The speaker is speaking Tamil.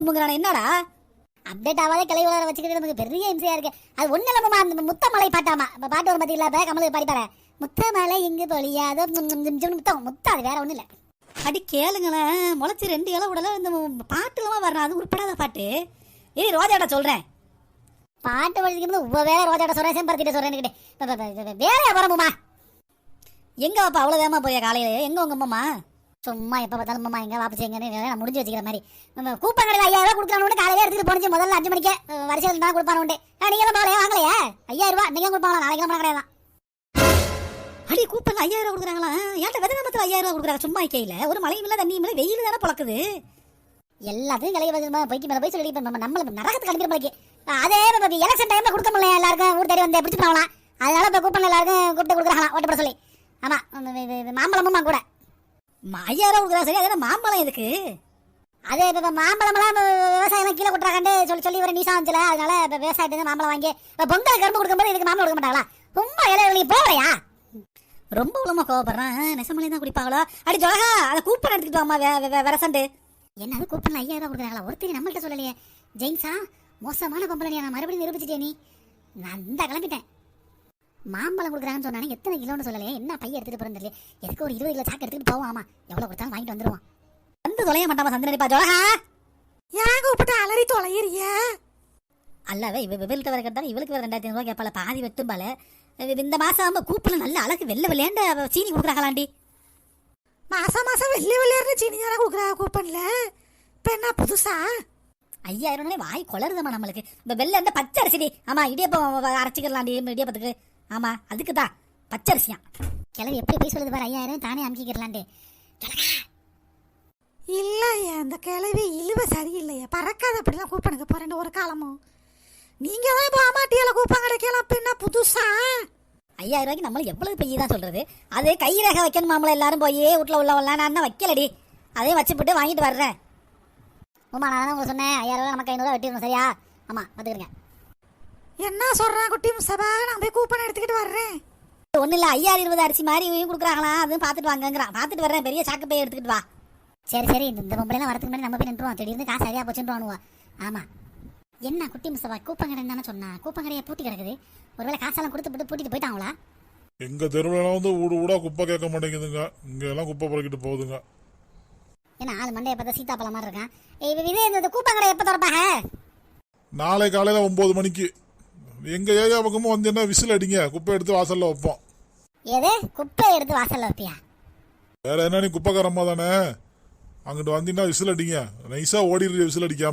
என்னடா? அப்டேட் ஆகாத கிளை வளர வச்சுக்கிட்டு நமக்கு பெரிய இம்சையா இருக்கு. அது ஒண்ணு இல்லம்மா அந்த முத்தமலை பாட்டாமா? இப்ப பாட்டு வரும் பாத்தீங்களா? இப்ப கமலுக்கு பாடி முத்தமலை இங்கு பொழியாத முத்தம். முத்தம் அது வேற ஒண்ணு இல்ல அடி கேளுங்களேன் முளைச்சி ரெண்டு இலை விடல இந்த பாட்டுலாம் வரணும் அது உட்படாத பாட்டு. ஏய் ரோஜாடா சொல்றேன். பாட்டு படிக்கும் உவ வேற ரோஜாட்ட சொல்றேன் செம்பருத்திட்ட சொல்றேன் வேற வரமுமா எங்க வாப்பா அவ்வளோ வேகமா போய காலையில எங்க உங்க அம்மா சும்மா எப்போ பார்த்தாலும் அம்மா எங்கே வாபஸ் எங்கன்னு நான் முடிஞ்சு வச்சுக்கிற மாதிரி. நம்ம கூப்பன் கடையில் ஐயாயிரம் ரூபாய் கொடுக்கணும் காலையில எடுத்துட்டு போனிச்சு முதல்ல அஞ்சு மணிக்கு. வரிசையில் தான் கொடுப்பானுண்டு நீங்க எல்லாம் போகலையா? வாங்கலையா? ஐயாயிரம் நீங்க கொடுப்பாங்களா? நாளைக்கு நம்ம கிடையாது அடி கூப்பன் ஐயாயிரம் ரூபா கொடுக்குறாங்களா? ஏன்ட்ட வெதை விதத்தில் ஐயாயிரம் ரூபா கொடுக்குறாங்க? சும்மா கையில் ஒரு மழையும் இல்லை தண்ணியும் இல்லை வெயில் தானே பழக்குது. எல்லாத்தையும் கலைய வச்சு போய்க்கு மேலே போய் சொல்லி நம்ம நம்மள நரகத்துக்கு அனுப்பிற போய்க்கு அதே இப்போ எலெக்ஷன் டைம்ல கொடுக்க முடியல எல்லாருக்கும். ஊர் தேடி வந்து பிடிச்சி போகலாம் அதனால இப்போ கூப்பன் எல்லாருக்கும் கூப்பிட்டு கொடுக்குறாங்களா ஓட்டு போட சொல்லி. ஆமா மாம்பழமும் கூட ஐயாயிரம் ரூபா கொடுக்குறாங்க சரி அதே மாம்பழம் எதுக்கு அதே இப்போ மாம்பழமெல்லாம் விவசாயம் கீழே கொடுக்குறாங்கன்னு சொல்லி சொல்லி ஒரு நீசா வந்துல அதனால இப்போ விவசாயத்துக்கு மாம்பழம் வாங்கி இப்போ பொங்கல் கரும்பு கொடுக்கும்போது இதுக்கு மாம்பழம் கொடுக்க மாட்டாங்களா? ரொம்ப நீ போகலையா ரொம்ப உலமா கோவப்படுறான். நெசமலை தான் குடிப்பாங்களோ? அடி ஜொலகா அதை கூப்பன் எடுத்துக்கிட்டு வாமா விரசண்டு என்னது கூப்பன்ல ஐயாயிரம் கொடுக்குறாங்களா? ஒருத்தர் நம்மள்கிட்ட சொல்லலையே. ஜெயின்ஸா மோசமான பொம்பளை நான் மறுபடியும் நிரூபிச்சிட்டே நீ? நான் இந்த கிளம்பிட்டேன். மாம்பழம் கொடுக்குறாங்கன்னு சொன்னானே எத்தனை கிலோன்னு சொல்லலையே என்ன பைய எடுத்துட்டு போறேன்னு தெரியல எதுக்கு ஒரு இருபது கிலோ சாக்கு எடுத்துட்டு போவோம்? ஆமா எவ்வளவு கொடுத்தாலும் வாங்கிட்டு வந்துருவான். வந்து தொலைய மாட்டாமா சந்திரனிப்பா ஜோகா ஏன் கூப்பிட்டு அலறி தொலையிறிய? அல்லவே இவ இவளுக்கு வேற கேட்டாலும் இவளுக்கு வேற ரெண்டாயிரத்தி ஐநூறுவா கேட்பால பாதி வெட்டும்பால இந்த மாசம் கூப்பிடல நல்ல அழகு வெள்ளை வெள்ளையாண்ட அவ சீனி கொடுக்குறாங்களாண்டி. மாசம் மாசம் வெள்ளி வெள்ளையாரு சீனி தானே கொடுக்குறா கூப்பன்ல? இப்ப என்ன புதுசா? ஐயாயிரம் வாய் கொளருதம்மா நம்மளுக்கு. இந்த வெள்ளை இந்த பச்சை அரிசிடி. ஆமா இடியப்பம் அரைச்சிக்கலாம்டி இடியப்பத்துக்கு. ஆமா அதுக்கு தான் பச்சை அரிசியா கிளவி எப்படி போய் சொல்லுது பாரு ஐயாயிரம் தானே அமுக்கிக்கிறலான்ட்டு. இல்லையே அந்த கிளவி இழுவ சரியில்லையே. பறக்காத அப்படிலாம் கூப்பனுக்கு போறேன் ஒரு காலமும். நீங்க தான் இப்போ அம்மாட்டியால இப்ப என்ன புதுசா? ஐயாயிரம் ரூபாய்க்கு நம்மளும் எவ்வளவு பெய்ய தான் சொல்றது? அது கை ரேகை வைக்கணும் மாமலை எல்லாரும் போய் வீட்டில் உள்ளவெல்லாம் நான் தான் வைக்கலடி? அதையும் வச்சுப்புட்டு வாங்கிட்டு வர்றேன். உமா நான் தான் உங்களுக்கு சொன்னேன் ஐயாயிரம் ரூபாய் நமக்கு ஐநூறுவா வெட்டிடணும் சரியா? ஆமா பார்த்துக்கிறேங்க என்ன சொல்றான் குட்டி? முசபா நான் போய் கூப்பன் எடுத்துக்கிட்டு வர்றேன். ஒன்றும் இல்லை ஐயாயிரம் இருபது அரிசி மாதிரி இவங்க கொடுக்குறாங்களா? அதுவும் பார்த்துட்டு வாங்கங்கிறான். பார்த்துட்டு வர்றேன் பெரிய சாக்கு பைய எடுத்துக்கிட்டு வா. சரி சரி இந்த பொம்பளைலாம் வரதுக்கு முன்னாடி நம்ம போய் நின்றுவோம் திடீர்னு காசு சரியா போச்சுன்னு ஆமா. என்ன குட்டி முசவா கூப்பங்கடை தானே சொன்னா. கூப்பங்கடையை பூட்டி கிடக்குது. ஒருவேளை காசெல்லாம் கொடுத்து போட்டு பூட்டிட்டு போயிட்டாங்களா? எங்க தெருவுலாம் வந்து ஊடு ஊடா குப்பை கேட்க மாட்டேங்குதுங்க. இங்க எல்லாம் குப்பை பொறுக்கிட்டு போகுதுங்க. ஏன்னா ஆள் மண்டையை பார்த்தா சீதாப்பழம் மாதிரி இருக்கான். இது இந்த கூப்பங்கடை எப்போ திறப்பாங்க? நாளை காலையில ஒன்பது மணிக்கு. எங்க ஏரியா பக்கமும் வந்து என்ன விசில் அடிங்க குப்பை எடுத்து வாசல்ல வைப்போம். எது? குப்பை எடுத்து வாசல்ல வைப்பியா? வேற என்ன நீ குப்பைக்காரம்மா தானே? அங்கிட்டு வந்தீங்கன்னா விசில் அடிங்க. நைஸா ஓடிடுற விசில் அடிக்காம.